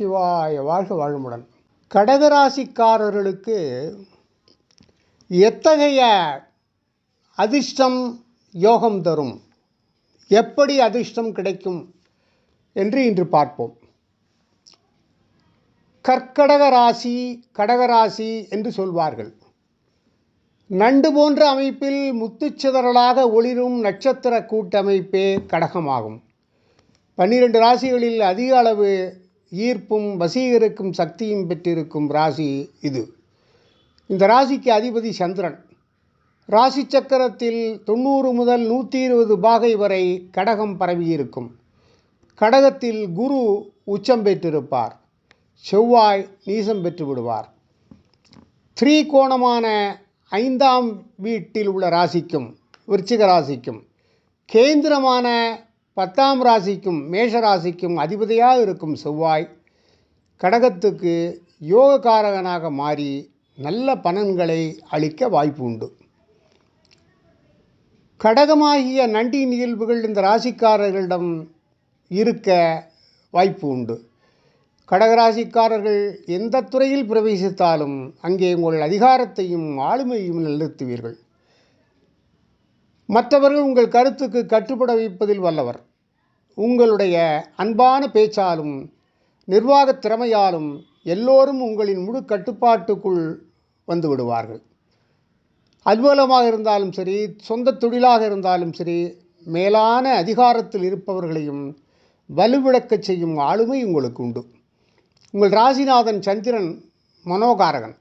சிவாய வாழ்க வாழ்முடன் கடகராசிக்காரர்களுக்கு எத்தகைய அதிர்ஷ்டம் யோகம் தரும்? எப்படி அதிர்ஷ்டம் கிடைக்கும் என்று இன்று பார்ப்போம். கற்கடக ராசி கடகராசி என்று சொல்வார்கள். நண்டு போன்ற அமைப்பில் முத்துச்சிதறலாக ஒளிரும் நட்சத்திர கூட்டமைப்பே கடகமாகும். பன்னிரண்டு ராசிகளில் அதிக அளவு ஈர்ப்பும் வசீகரிக்கும் சக்தியும் பெற்றிருக்கும் ராசி இது. இந்த ராசிக்கு அதிபதி சந்திரன். ராசி சக்கரத்தில் தொண்ணூறு முதல் நூற்றி இருபது பாகை வரை கடகம் பரவியிருக்கும். கடகத்தில் குரு உச்சம் பெற்றிருப்பார். செவ்வாய் நீசம் பெற்று விடுவார். த்ரீ கோணமான ஐந்தாம் வீட்டில் உள்ள ராசிக்கும் விருச்சிக ராசிக்கும் கேந்திரமான பத்தாம் ராசிக்கும் மேஷ ராசிக்கும் அதிபதியாக இருக்கும் செவ்வாய் கடகத்துக்கு யோகக்காரகனாக மாறி நல்ல பலன்களை அளிக்க வாய்ப்பு உண்டு. கடகமாகிய நண்டி நிகழ்வுகள் இந்த ராசிக்காரர்களிடம் இருக்க வாய்ப்பு உண்டு. கடகராசிக்காரர்கள் எந்த துறையில் பிரவேசித்தாலும் அங்கே உங்கள் அதிகாரத்தையும் ஆளுமையும் நிறுத்துவீர்கள் மற்றவர்கள் உங்கள் கருத்துக்கு கட்டுப்பட வைப்பதில் வல்லவர். உங்களுடைய அன்பான பேச்சாலும் நிர்வாகத் திறமையாலும் எல்லோரும் உங்களின் முழு கட்டுப்பாட்டுக்குள் வந்து விடுவார்கள். அலுவலமாக இருந்தாலும் சரி சொந்த தொழிலாக இருந்தாலும் சரி மேலான அதிகாரத்தில் இருப்பவர்களையும் வலுவிழக்கச் செய்யும் ஆளுமை உங்களுக்கு உண்டு. உங்கள் ராசிநாதன் சந்திரன் மனோகாரகன்.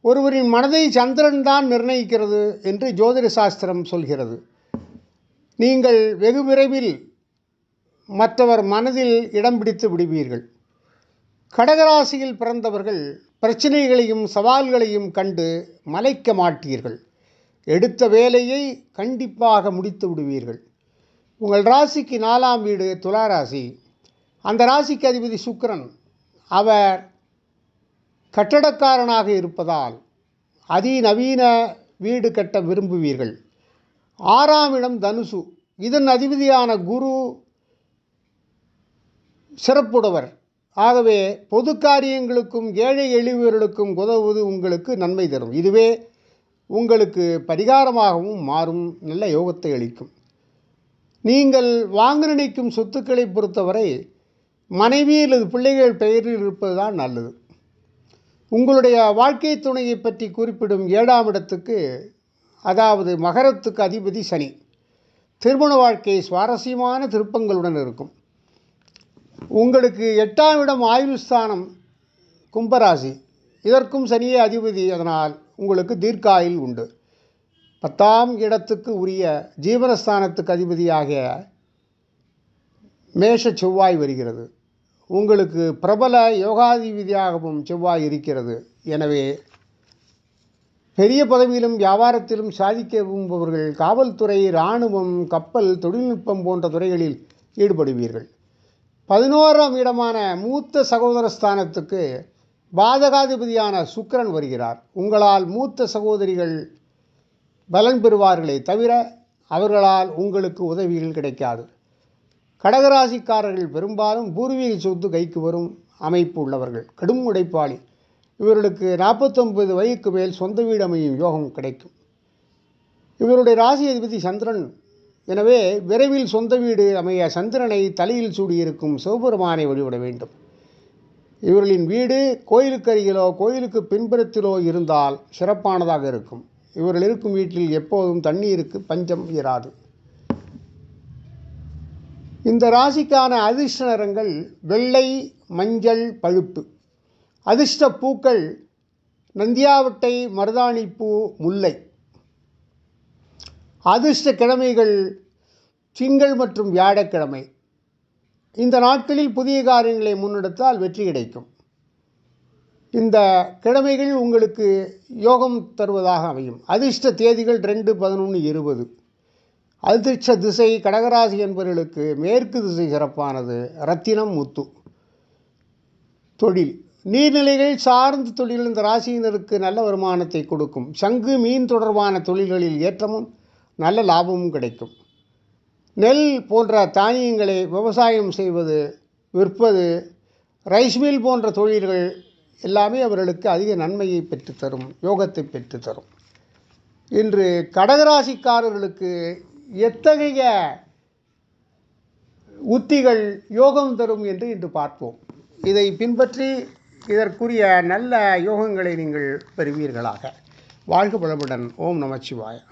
ஒருவரின் மனதை சந்திரன் தான் நிர்ணயிக்கிறது என்று ஜோதிட சாஸ்திரம் சொல்கிறது. நீங்கள் வெகு விரைவில் மற்றவர் மனதில் இடம் பிடித்து விடுவீர்கள். கடகராசியில் பிறந்தவர்கள் பிரச்சனைகளையும் சவால்களையும் கண்டு மலைக்க மாட்டீர்கள். எடுத்த வேலையை கண்டிப்பாக முடித்து விடுவீர்கள். உங்கள் ராசிக்கு நாலாம் வீடு துலா ராசி. அந்த ராசிக்கு அதிபதி சுக்கரன். அவர் கட்டடக்காரனாக இருப்பதால் அதிநவீன வீடு கட்ட விரும்புவீர்கள். ஆறாம் இடம் தனுசு. இதன் அதிபதியான குரு சிறப்புடவர் ஆகவே பொது காரியங்களுக்கும் ஏழை எளியவர்களுக்கும் உதவுவது உங்களுக்கு நன்மை தரும். இதுவே உங்களுக்கு பரிகாரமாகவும் மாறும். நல்ல யோகத்தை அளிக்கும். நீங்கள் வாங்க நினைக்கும் சொத்துக்களை பொறுத்தவரை மனைவி அல்லது பிள்ளைகள் பெயரில் இருப்பது தான் நல்லது. உங்களுடைய வாழ்க்கை துணையை பற்றி குறிப்பிடும் ஏழாம் இடத்துக்கு அதாவது மகரத்துக்கு அதிபதி சனி. திருமண வாழ்க்கை சுவாரஸ்யமான திருப்பங்களுடன் இருக்கும். உங்களுக்கு எட்டாம் இடம் ஆயுள் ஸ்தானம் கும்பராசி. இதற்கும் சனியே அதிபதி அதனால் உங்களுக்கு தீர்க்காயில் உண்டு. பத்தாம் இடத்துக்கு உரிய ஜீவனஸ்தானத்துக்கு அதிபதியாகிய மேஷ செவ்வாய் வருகிறது. உங்களுக்கு பிரபல யோகாதிபதியாகவும் செவ்வாய் இருக்கிறது. எனவே பெரிய பதவியிலும் வியாபாரத்திலும் சாதிக்க விரும்புபவர்கள் காவல்துறை இராணுவம் கப்பல் தொழில்நுட்பம் போன்ற துறைகளில் ஈடுபடுவீர்கள். பதினோராம் இடமான மூத்த சகோதர ஸ்தானத்துக்கு பாதகாதிபதியான சுக்கிரன் வருகிறார். உங்களால் மூத்த சகோதரிகள் பலன் பெறுவார்களே தவிர அவர்களால் உங்களுக்கு உதவிகள் கிடைக்காது. கடகராசிக்காரர்கள் பெரும்பாலும் பூர்வீக சொத்து கைக்கு வரும் அமைப்பு உள்ளவர்கள். கடும் உடைப்பாளி. இவர்களுக்கு நாற்பத்தொன்பது வயதுக்கு மேல் சொந்த வீடு அமையும் யோகம் கிடைக்கும். இவருடைய ராசி அதிபதி சந்திரன் எனவே விரைவில் சொந்த வீடு அமைய சந்திரனை தலையில் சூடியிருக்கும் சிவபெருமானை வழிபட வேண்டும். இவர்களின் வீடு கோயிலுக்கு அருகிலோ கோயிலுக்கு பின்புறத்திலோ இருந்தால் சிறப்பானதாக இருக்கும். இவர்கள் இருக்கும் வீட்டில் எப்போதும் தண்ணீருக்கு பஞ்சம் இராது. இந்த ராசிக்கான அதிர்ஷ்ட நிறங்கள் வெள்ளை மஞ்சள் பழுப்பு. அதிர்ஷ்ட பூக்கள் நந்தியாவட்டை மருதாணிப்பூ முல்லை. அதிர்ஷ்ட கிழமைகள் திங்கள் மற்றும் வியாழக்கிழமை. இந்த நாட்களில் புதிய காரியங்களை முன்னெடுத்தால் வெற்றி கிடைக்கும். இந்த கிழமைகள் உங்களுக்கு யோகம் தருவதாக அமையும். அதிர்ஷ்ட தேதிகள் ரெண்டு பதினொன்று இருபது. அதிர்ஷ்ட திசை கடகராசி என்பவர்களுக்கு மேற்கு திசை சிறப்பானது. ரத்தினம் முத்து. தொழில். நீர்நிலைகள் சார்ந்த தொழில் இந்த ராசியினருக்கு நல்ல வருமானத்தை கொடுக்கும். சங்கு மீன் தொடர்பான தொழில்களில் ஏற்றமும். நல்ல லாபமும் கிடைக்கும். நெல் போன்ற தானியங்களை விவசாயம் செய்வது விற்பது ரைஸ் மில் போன்ற தொழில்கள் எல்லாமே அவர்களுக்கு அதிக நன்மையை பெற்றுத்தரும் யோகத்தை பெற்றுத்தரும். இன்று கடகராசிக்காரர்களுக்கு எத்தகைய உத்திகள் யோகம் தரும் என்று இன்று பார்ப்போம். இதை பின்பற்றி இதற்குரிய நல்ல யோகங்களை நீங்கள் பெறுவீர்களாக. வாழ்க வளமுடன். ஓம் நமச்சிவாயா.